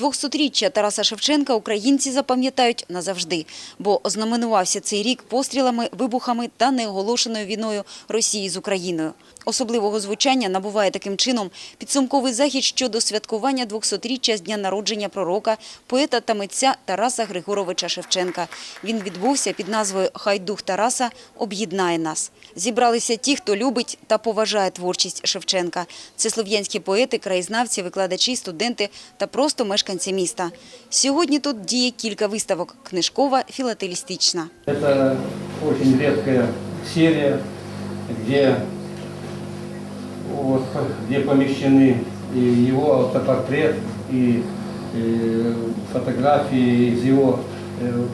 200-річчя Тараса Шевченка українці запам'ятають назавжди, бо ознаменувався цей рік пострілами, вибухами та неоголошеною війною Росії з Україною. Особливого звучання набуває таким чином підсумковий захід щодо святкування 200-річчя з дня народження пророка, поета та митця Тараса Григоровича Шевченка. Він відбувся під назвою «Хай дух Тараса об'єднає нас». Зібралися ті, хто любить та поважає творчість Шевченка. Це слов'янські поети, краєзнавці, викладачі, студенти та просто мешканці міста. Сьогодні тут діє кілька виставок – книжкова, філателістична. Очень редкая серия, где, вот, где помещены и его автопортрет, и, э, фотографии из его э,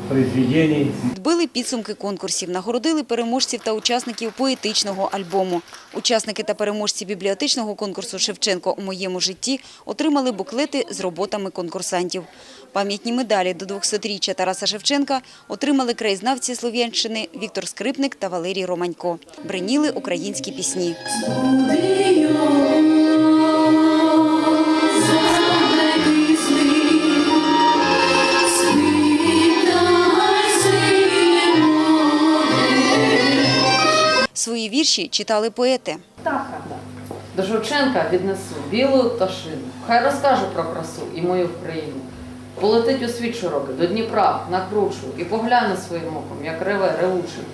произведений. Підбили підсумки конкурсів, нагородили переможців та учасників поетичного альбому. Учасники та переможці бібліотечного конкурсу «Шевченко у моєму житті» отримали буклети з роботами конкурсантів. Пам'ятні медалі до 200-річчя Тараса Шевченка отримали краєзнавці Слов'янщини Віктор Скрипник та Валерій Романько. Бриніли українські пісні. Свої вірші читали поети. Птаха. До Шевченка віднесу білу пташину. Хай розкаже про красу і мою Україну. Полетить у світ широкий, до Дніпра, накручу, і погляне своїм оком, як реве, ревучий.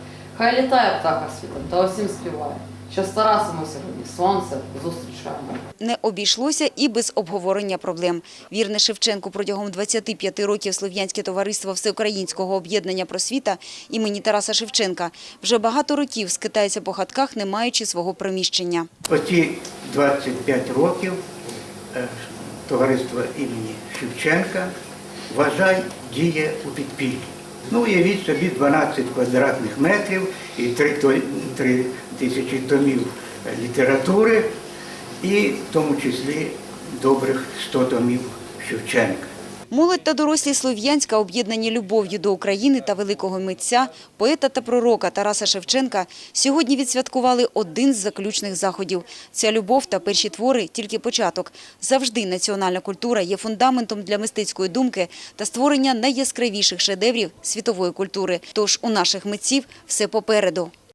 Хай літає птаха світом та усім співає, що з Тарасом ми сьогодні сонце зустрічаємо. Не обійшлося і без обговорення проблем. Вірне Шевченку протягом 25 років Слов'янське товариство Всеукраїнського об'єднання просвіта імені Тараса Шевченка вже багато років скитається по хатках, не маючи свого приміщення. Оці 25 років е, товариство імені Шевченка вважай діє у підпіллі. Ну, уявіть собі 12 квадратних метрів і 3, 3 тисячі томів літератури, і в тому числі добрих 100 томів Шевченка. Молодь та дорослі Слов'янська, об'єднані любов'ю до України та великого митця, поета та пророка Тараса Шевченка, сьогодні відсвяткували один з заключних заходів. Ця любов та перші твори – тільки початок. Завжди національна культура є фундаментом для мистецької думки та створення найяскравіших шедеврів світової культури. Тож у наших митців все попереду.